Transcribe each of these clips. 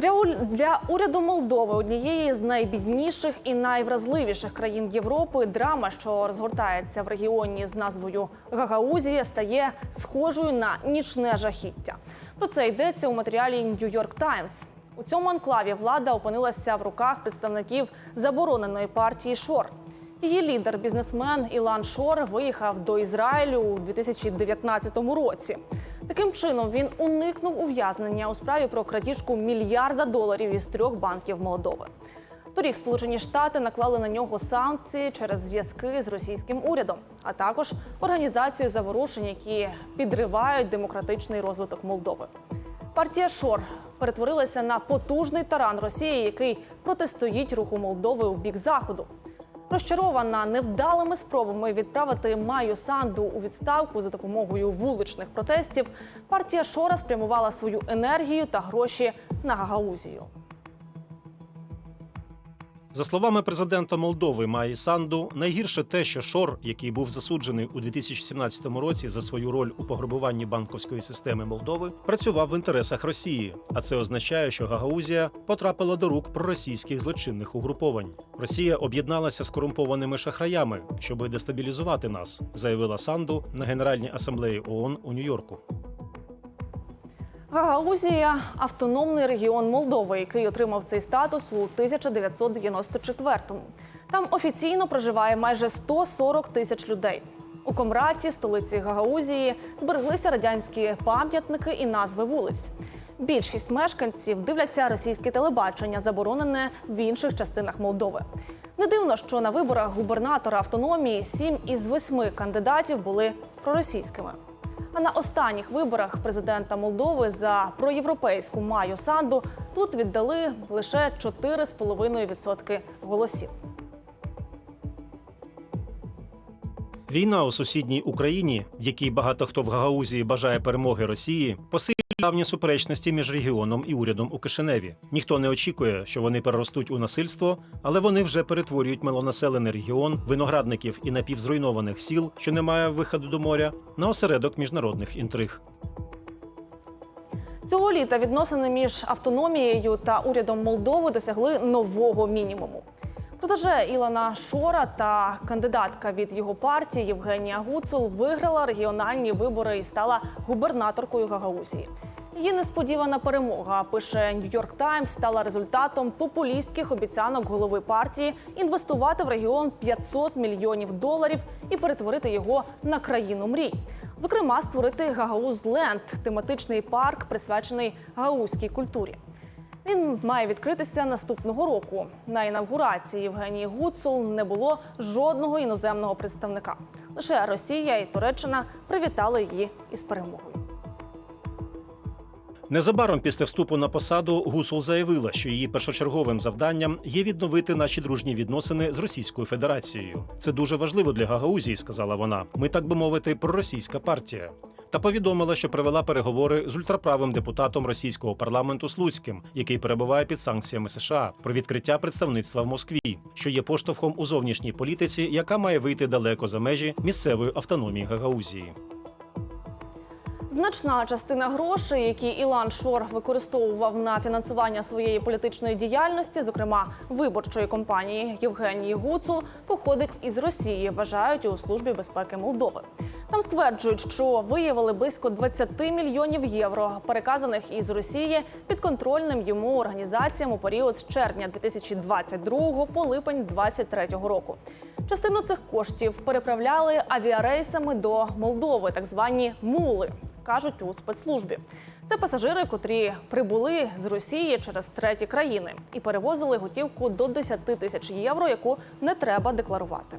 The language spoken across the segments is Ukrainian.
Для, для уряду Молдови, однієї з найбідніших і найвразливіших країн Європи, драма, що розгортається в регіоні з назвою Гагаузія, стає схожою на нічне жахіття. Про це йдеться у матеріалі York Times. У цьому анклаві влада опинилася в руках представників забороненої партії Шор. Її лідер, бізнесмен Ілан Шор, виїхав до Ізраїлю у 2019 році. Таким чином він уникнув ув'язнення у справі про крадіжку мільярда доларів із трьох банків Молдови. Торік Сполучені Штати наклали на нього санкції через зв'язки з російським урядом, а також організацію заворушень, які підривають демократичний розвиток Молдови. Партія Шор перетворилася на потужний таран Росії, який протистоїть руху Молдови у бік заходу. Розчарована невдалими спробами відправити Маю Санду у відставку за допомогою вуличних протестів, партія Шора спрямувала свою енергію та гроші на Гагаузію. За словами президента Молдови Маї Санду, найгірше те, що Шор, який був засуджений у 2017 році за свою роль у пограбуванні банковської системи Молдови, працював в інтересах Росії. А це означає, що Гагаузія потрапила до рук проросійських злочинних угруповань. Росія об'єдналася з корумпованими шахраями, щоби дестабілізувати нас, заявила Санду на Генеральній асамблеї ООН у Нью-Йорку. Гагаузія автономний регіон Молдови, який отримав цей статус у 1994-му. Там офіційно проживає майже 140 тисяч людей. У Комраті, столиці Гагаузії, збереглися радянські пам'ятники і назви вулиць. Більшість мешканців дивляться російське телебачення, заборонене в інших частинах Молдови. Не дивно, що на виборах губернатора автономії сім із восьми кандидатів були проросійськими. На останніх виборах президента Молдови за проєвропейську Маю Санду тут віддали лише 4,5% голосів. Війна у сусідній Україні, в якій багато хто в Гагаузії бажає перемоги Росії, посилює давні суперечності між регіоном і урядом у Кишиневі. Ніхто не очікує, що вони переростуть у насильство, але вони вже перетворюють малонаселений регіон, виноградників і напівзруйнованих сіл, що не має виходу до моря, на осередок міжнародних інтриг. Цього літа відносини між автономією та урядом Молдови досягли нового мінімуму. Протеже Ілана Шора та кандидатка від його партії Євгенія Гуцул виграла регіональні вибори і стала губернаторкою Гагаузії. Її несподівана перемога, пише Нью-Йорк Таймс, стала результатом популістських обіцянок голови партії інвестувати в регіон 500 мільйонів доларів і перетворити його на країну мрій. Зокрема, створити Гагаузленд – тематичний парк, присвячений гагаузькій культурі. Він має відкритися наступного року. На інавгурації Євгенії Гуцул не було жодного іноземного представника. Лише Росія і Туреччина привітали її із перемогою. Незабаром після вступу на посаду Гусул заявила, що її першочерговим завданням є відновити наші дружні відносини з Російською Федерацією. Це дуже важливо для Гагаузії, сказала вона. Ми, так би мовити, проросійська партія. Та повідомила, що провела переговори з ультраправим депутатом російського парламенту Слуцьким, який перебуває під санкціями США, про відкриття представництва в Москві, що є поштовхом у зовнішній політиці, яка має вийти далеко за межі місцевої автономії Гагаузії. Значна частина грошей, які Ілан Шор використовував на фінансування своєї політичної діяльності, зокрема виборчої кампанії Євгенії Гуцул, походить із Росії, вважають у службі безпеки Молдови. Там стверджують, що виявили близько 20 мільйонів євро, переказаних із Росії підконтрольним йому організаціям у період з червня 2022 по липень 2023 року. Частину цих коштів переправляли авіарейсами до Молдови, так звані мули. Кажуть у спецслужбі. Це пасажири, котрі прибули з Росії через треті країни і перевозили готівку до 10 тисяч євро, яку не треба декларувати.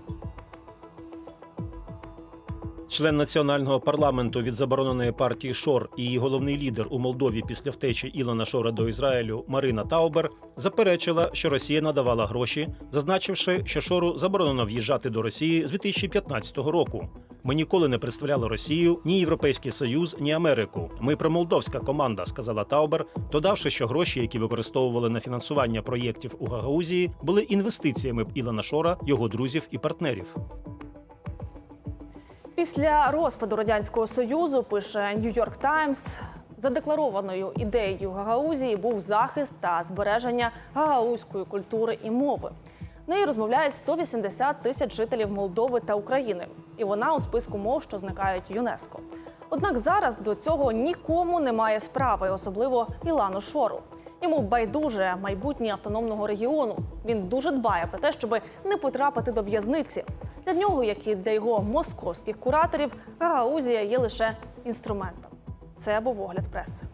Член національного парламенту від забороненої партії Шор і її головний лідер у Молдові після втечі Ілона Шора до Ізраїлю Марина Таубер заперечила, що Росія надавала гроші, зазначивши, що Шору заборонено в'їжджати до Росії з 2015 року. Ми ніколи не представляли Росію, ні Європейський Союз, ні Америку. Ми промолдовська команда, сказала Таубер, додавши, що гроші, які використовували на фінансування проєктів у Гагаузії, були інвестиціями Ілона Шора, його друзів і партнерів. Після розпаду радянського союзу пише Нью-Йорк Таймс. Задекларованою ідеєю Гагаузії був захист та збереження гагаузької культури і мови. Нею розмовляють 180 тисяч жителів Молдови та України, і вона у списку мов, що зникають ЮНЕСКО. Однак зараз до цього нікому немає справи, особливо Ілану Шору. Йому байдуже майбутнє автономного регіону. Він дуже дбає про те, щоб не потрапити до в'язниці. Для нього, як і для його московських кураторів, Гагаузія є лише інструментом. Це був огляд преси.